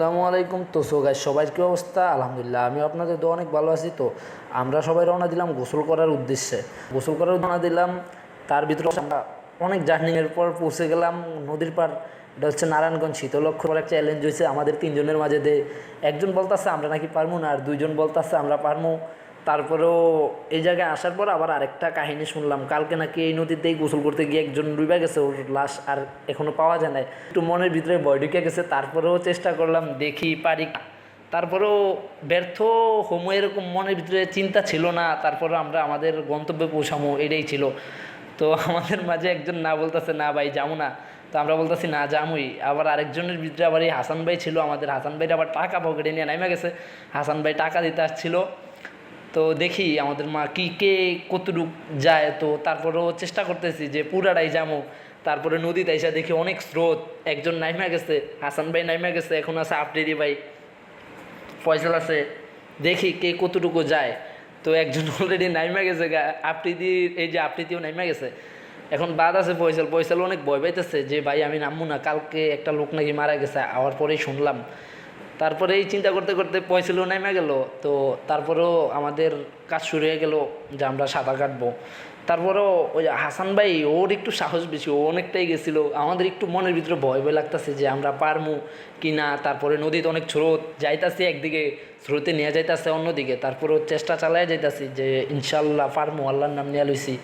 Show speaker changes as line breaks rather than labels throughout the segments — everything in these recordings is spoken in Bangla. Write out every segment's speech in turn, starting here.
আসসালামু আলাইকুম। তো সো গাইস সবাই কী অবস্থা? আলহামদুলিল্লাহ আমি আপনাদের তো অনেক ভালো আছি। তো, আমরা সবাই রওনা দিলাম গোসল করার উদ্দেশ্যে। গোসল করার রওনা দিলাম। তার ভিতরে আমরা অনেক জার্নিংয়ের পর পৌঁছে গেলাম নদীর পার এটা হচ্ছে নারায়ণগঞ্জ শীতলক্ষ পর একটা চ্যালেঞ্জ হয়েছে আমাদের তিনজনের মাঝে দে একজন বলতাছে, আমরা নাকি পারব না। আর দুইজন বলতাছে, আমরা পারব তারপরেও এই জায়গায় আসার পর আবার আরেকটা কাহিনী শুনলাম। কালকে নাকি এই নদীতেই গোসল করতে গিয়ে একজন ডুবে গেছে ওর লাশ আর এখনও পাওয়া যায় না একটু মনের ভিতরে ভয় ঢুকে গেছে, তারপরেও চেষ্টা করলাম, দেখি পারি। তারপরেও ব্যর্থ হোমো এরকম মনের ভিতরে চিন্তা ছিল না তারপরে আমরা আমাদের গন্তব্যে পৌঁছামো, এটাই ছিল। তো আমাদের মাঝে একজন না বলতেছে, না ভাই যাব না। তো আমরা বলতেছি, না, যামুই। আবার আরেকজনের ভিতরে আবার এই হাসান ভাই ছিল, আমাদের হাসান ভাইয়ের আবার টাকা পকেটে নিয়ে নামে গেছে। হাসান ভাই টাকা দিতে আসছিল তো দেখি আমাদের মা কি, কে কতটুক যায়। তো তারপরেও চেষ্টা করতেছি যে পুরাটাই যাব। তারপরে নদীতে এসে দেখি অনেক স্রোত। একজন নাইমা গেছে, হাসান ভাই নাইমা গেছে, এখন আছে আফ্রিদি ভাই। ফয়সাল আছে, দেখি কে কতটুকু যায়। তো একজন অলরেডি নাইমা গেছে আফ্রিদির এই যে আফ্রিদিও নাইমা গেছে। এখন বাদ আছে ফয়সাল। ফয়সাল অনেক ভয় পাইতেছে যে, ভাই, আমি নামবো না, কালকে একটা লোক নাকি মারা গেছে, আওয়ার পরেই শুনলাম। তারপরে এই চিন্তা করতে করতে পয়সালও নেমে গেল, তো তারপরেও আমাদের কাজ শুরু হয়ে গেল যে আমরা সাঁতার কাটবো। তারপরেও ওই হাসান ভাই, ওর একটু সাহস বেশি, ও অনেকটাই গেছিল। আমাদের একটু মনের ভিতরে ভয় ভয় লাগতেছে যে আমরা পারমু কি না তারপরে নদীতে অনেক স্রোত, যাইতাছি একদিকে, স্রোতে নিয়ে যাইতাছে অন্যদিকে, তারপরেও চেষ্টা চালাই যাইতাছি যে ইনশাল্লাহ পারমু, আল্লাহর নাম নিয়ে লইছি।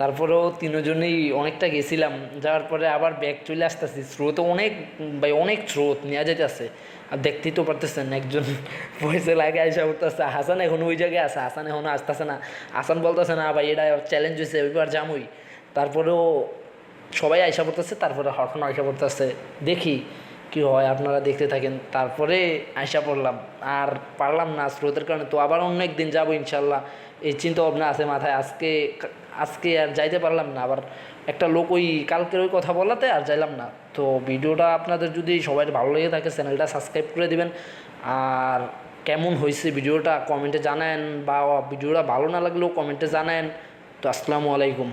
তারপরেও তিনজনেই অনেকটা গেছিলাম। যাওয়ার পরে আবার ব্যাগ চলে আসতেছি। স্রোত অনেক, ভাই অনেক স্রোত নেওয়া যাইতেছে। আর দেখতেই তো পারতেছেন একজন পয়সা লাগে আসা উঠতেছে, হাসান এখন ওই জায়গায় আছে? হাসান এখনও আসতেছে না? হাসান বলতেছে, না ভাই, এটা চ্যালেঞ্জ হয়েছে ওইবার জামুই তারপরেও সবাই আইসা পড়তেছে, তারপরে হঠাৎ আইসা পড়তেছে। দেখি কি হয়, আপনারা দেখতে থাকেন। তারপরে আইসা পড়লাম। আর পারলাম না স্রোতের কারণে। তো আবার অন্য একদিন যাব ইনশাল্লাহ। এই চিন্তা ভাবনা আছে মাথায়। আজকে আজকে আর যাইতে পারলাম না। আবার একটা লোক ওই কালকের ওই কথা বলাতে আর যাইলাম না। তো ভিডিওটা আপনাদের যদি সবাই ভালো লেগে থাকে, চ্যানেলটা সাবস্ক্রাইব করে দিবেন। আর কেমন হয়েছে ভিডিওটা কমেন্টে জানান বা ভিডিওটা ভালো না লাগলেও কমেন্টে জানান তো আসসালামু আলাইকুম।